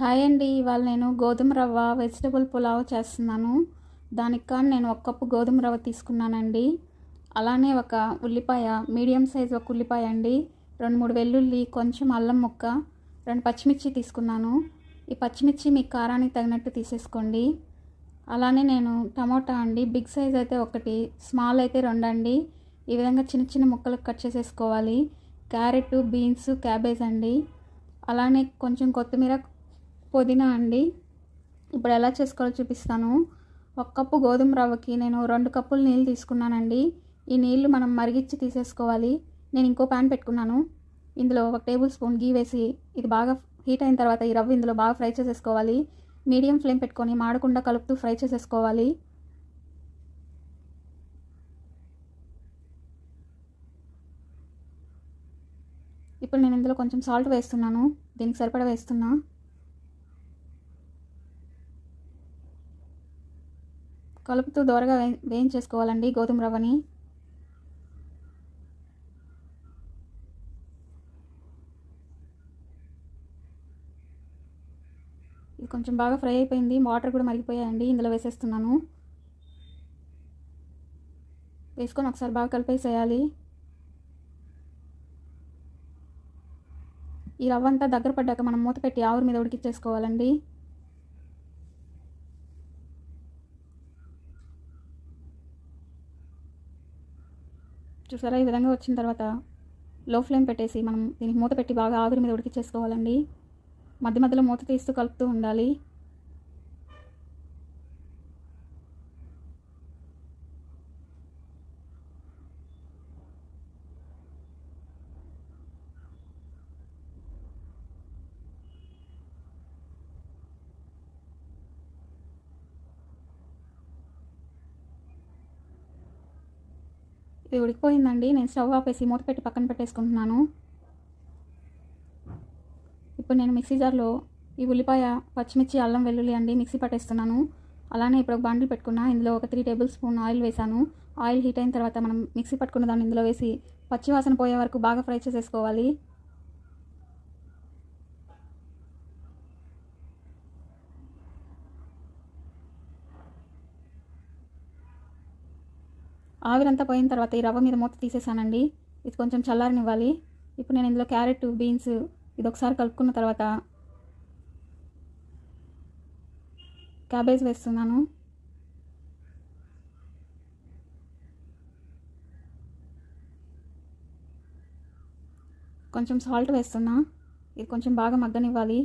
Hi అండి. ఇవాళ నేను గోధుమ రవ్వ వెజిటబుల్ పులావ్ చేస్తున్నాను. దానికి కానీ నేను ఒక కప్పు గోధుమ రవ్వ తీసుకున్నానండి. అలానే ఒక ఉల్లిపాయ మీడియం సైజ్ ఒక ఉల్లిపాయ అండి. రెండు మూడు వెల్లుల్లి కొంచెం అల్లం ముక్క రెండు పచ్చిమిర్చి తీసుకున్నాను. ఈ పచ్చిమిర్చి మీ కారానికి తగినట్టు తీసేసుకోండి. అలానే నేను టమోటా అండి. బిగ్ సైజ్ అయితే ఒకటి స్మాల్ అయితే రెండు అండి. ఈ విధంగా చిన్న చిన్న ముక్కలు కట్ చేసేసుకోవాలి. క్యారెట్ బీన్స్ క్యాబేజ్ అండి. అలానే కొంచెం కొత్తిమీర పుదీనా అండి. ఇప్పుడు ఎలా చేసుకోవాలో చూపిస్తాను. ఒక కప్పు గోధుమ రవ్వకి నేను రెండు కప్పులు నీళ్ళు తీసుకున్నానండి. ఈ నీళ్ళు మనం మరిగించి తీసేసుకోవాలి. నేను ఇంకో ప్యాన్ పెట్టుకున్నాను. ఇందులో ఒక టేబుల్ స్పూన్ గీ వేసి ఇది బాగా హీట్ అయిన తర్వాత ఈ రవ్వ ఇందులో బాగా ఫ్రై చేసేసుకోవాలి. మీడియం ఫ్లేమ్ పెట్టుకొని మాడకుండా కలుపుతూ ఫ్రై చేసేసుకోవాలి. ఇప్పుడు నేను ఇందులో కొంచెం సాల్ట్ వేస్తున్నాను. దీనికి సరిపడా వేస్తున్నా. కలుపుతూ దోరగా వే వేయించేసుకోవాలండి గోధుమ రవ్వని. ఇది కొంచెం బాగా ఫ్రై అయిపోయింది. వాటర్ కూడా మరిగిపోయాయండి. ఇందులో వేసేస్తున్నాను. వేసుకొని ఒకసారి బాగా కలిపేసేయాలి. ఈ రవ్వంతా దగ్గర పడ్డాక మనం మూత పెట్టి ఆవురి మీద ఉడికిచ్చేసుకోవాలండి. చూసారా? ఈ విధంగా వచ్చిన తర్వాత లో ఫ్లేమ్ పెట్టేసి మనం దీనికి మూత పెట్టి బాగా ఆవిరి మీద ఉడికిచ్చేసుకోవాలండి. మధ్య మధ్యలో మూత తీస్తూ కలుపుతూ ఉండాలి. ఇది ఉడికిపోయిందండి నేను స్టవ్ ఆపేసి మూత పెట్టి పక్కన పెట్టేసుకుంటున్నాను. ఇప్పుడు నేను మిక్సీ జార్లో ఈ ఉల్లిపాయ పచ్చిమిర్చి అల్లం వెల్లుల్లి అండి మిక్సీ పట్టేస్తున్నాను. అలానే ఇప్పుడు ఒక బండిల్ పెట్టుకున్నా ఇందులో ఒక త్రీ టేబుల్ స్పూన్ ఆయిల్ వేసాను ఆయిల్ హీట్ అయిన తర్వాత మనం మిక్సీ పట్టుకున్న దాన్ని ఇందులో వేసి పచ్చివాసన పోయే వరకు బాగా ఫ్రై చేసేసుకోవాలి. ఆవిరంతా పోయిన తర్వాత ఈ రవ్వ మీద మూత తీసేసానండి. ఇది కొంచెం చల్లారనివ్వాలి. ఇప్పుడు నేను ఇందులో క్యారెట్ బీన్స్ ఇది ఒకసారి కలుపుకున్న తర్వాత క్యాబేజ్ వేస్తున్నాను. కొంచెం సాల్ట్ వేస్తున్నా. ఇది కొంచెం బాగా మగ్గనివ్వాలి.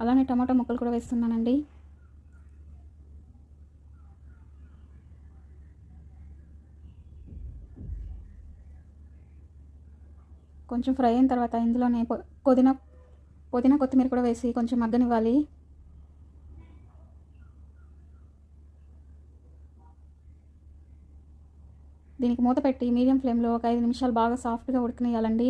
అలానే టమాటా ముక్కలు కూడా వేస్తున్నానండి. కొంచెం ఫ్రై అయిన తర్వాత ఇందులోనే పుదీనా పుదీనా కొత్తిమీర కూడా వేసి కొంచెం మగ్గనివ్వాలి. దీనికి మూత పెట్టి మీడియం ఫ్లేమ్లో ఒక ఐదు నిమిషాలు బాగా సాఫ్ట్గా ఉడికినేయాలండి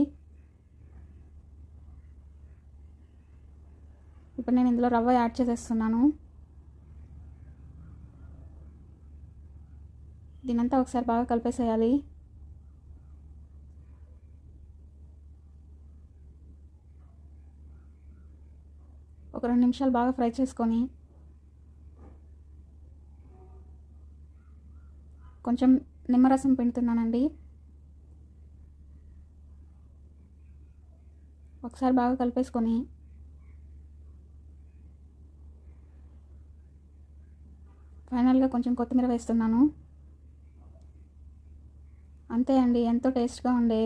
ఇప్పుడు నేను ఇందులో రవ్వ యాడ్ చేసేస్తున్నాను. దీనంతా ఒకసారి బాగా కలిపేసేయాలి. ఒక రెండు నిమిషాలు బాగా ఫ్రై చేసుకొని కొంచెం నిమ్మరసం పిండుతున్నానండి. ఒకసారి బాగా కలిపేసుకొని ఫైనల్గా కొంచెం కొత్తిమీర వేస్తున్నాను. అంతే అండి ఎంతో టేస్ట్గా ఉండే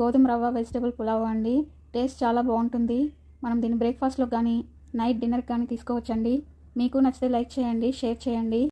గోధుమ రవ్వ వెజిటేబుల్ పులావ్ అండి. టేస్ట్ చాలా బాగుంటుంది. మనం దీన్ని బ్రేక్ఫాస్ట్లో కానీ నైట్ డిన్నర్ కానీ తీసుకోవచ్చండి. మీకు నచ్చితే లైక్ చేయండి షేర్ చేయండి.